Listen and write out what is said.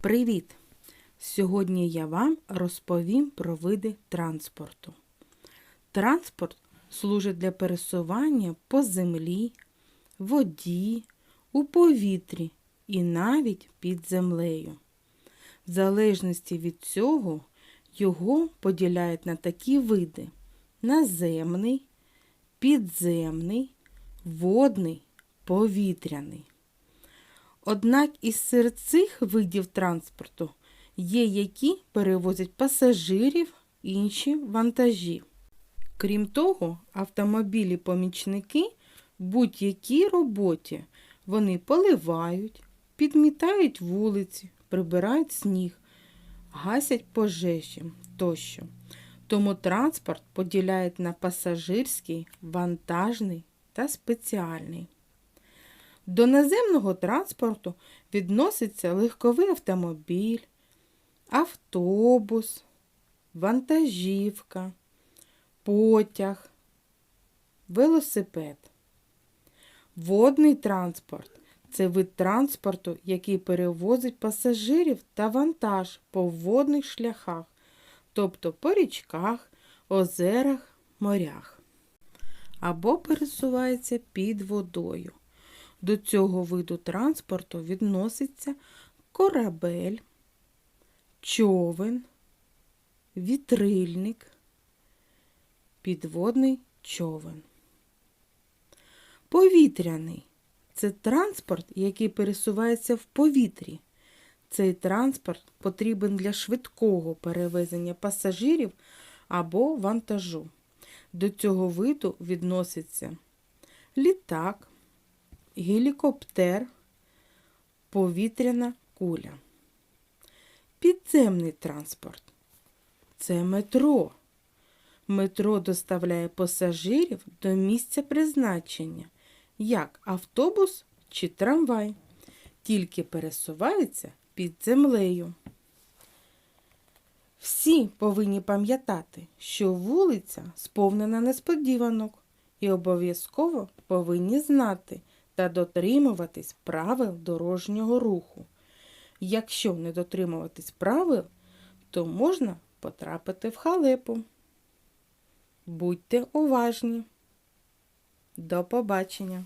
Привіт! Сьогодні я вам розповім про види транспорту. Транспорт служить для пересування по землі, воді, у повітрі і навіть під землею. В залежності від цього його поділяють на такі види: наземний, підземний, водний, повітряний. Однак із серед цих видів транспорту є які перевозять пасажирів, інші вантажі. Крім того, автомобілі-помічники в будь-якій роботі вони поливають, підмітають вулиці, прибирають сніг, гасять пожежі тощо. Тому транспорт поділяють на пасажирський, вантажний та спеціальний. До наземного транспорту відноситься легковий автомобіль, автобус, вантажівка, потяг, велосипед. Водний транспорт це вид транспорту, який перевозить пасажирів та вантаж по водних шляхах, тобто по річках, озерах, морях, або пересувається під водою. До цього виду транспорту відноситься корабель, човен, вітрильник, підводний човен. Повітряний це транспорт, який пересувається в повітрі. Цей транспорт потрібен для швидкого перевезення пасажирів або вантажу. До цього виду відноситься літак, гелікоптер, повітряна куля. Підземний транспорт це метро. Метро доставляє пасажирів до місця призначення, як автобус чи трамвай, тільки пересувається під землею. Всі повинні пам'ятати, що вулиця сповнена несподіванок і обов'язково повинні знати та дотримуватись правил дорожнього руху. Якщо не дотримуватись правил, то можна потрапити в халепу. Будьте уважні. До побачення!